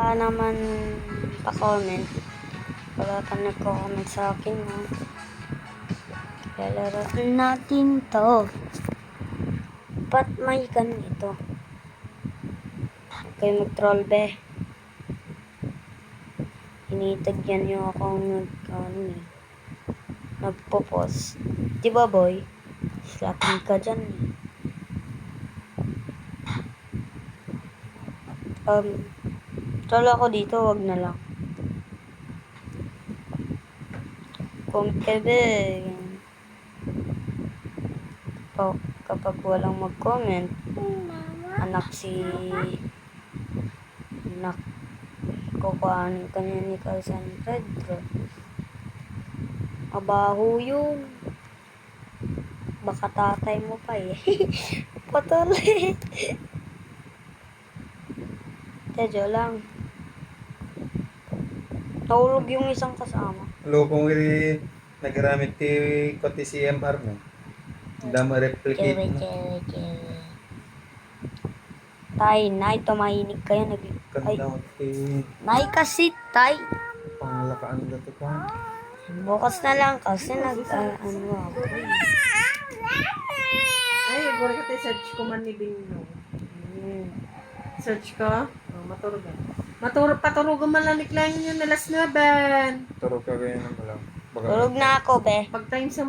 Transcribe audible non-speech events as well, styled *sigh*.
Ah, naman pa-comment. Wala ka nagko-comment sa akin, no? Lalaroin natin to. Ba't may ganito? Kayo mag-troll, be. Initagyan niyo akong nag, ano eh, nagpo-post. Di ba, boy? Slapping ka dyan, eh. Um, troll ako dito, wag na lang. Kung ebe, kapag, walang mag-comment, anak si anak kukuhanin ka niya ni Carl San Pedro. Abaho yun. Baka tatay mo pa eh. *laughs* Patuloy. Tedyo lang. Nahulog yung isang kasama. Lupong iri nagramit ti ko ti CMR mo. Dama replicate mo. Tay, nay, tumahimik kayo. Nag... Ay, Kanda mo ti nay kasi, tay. panglakaan na to ka. Bukas na lang kasi nag, ah, ano ako. eh. Ay, gura ka tayo search ko man ni Bingno. Hmm. Search ka? Oh, maturog ka. Maturog, paturog man lang ni Klein yun na last na, Ben. Turo ka ganyan lang. Baka Tulog na ako, be. Pag time sa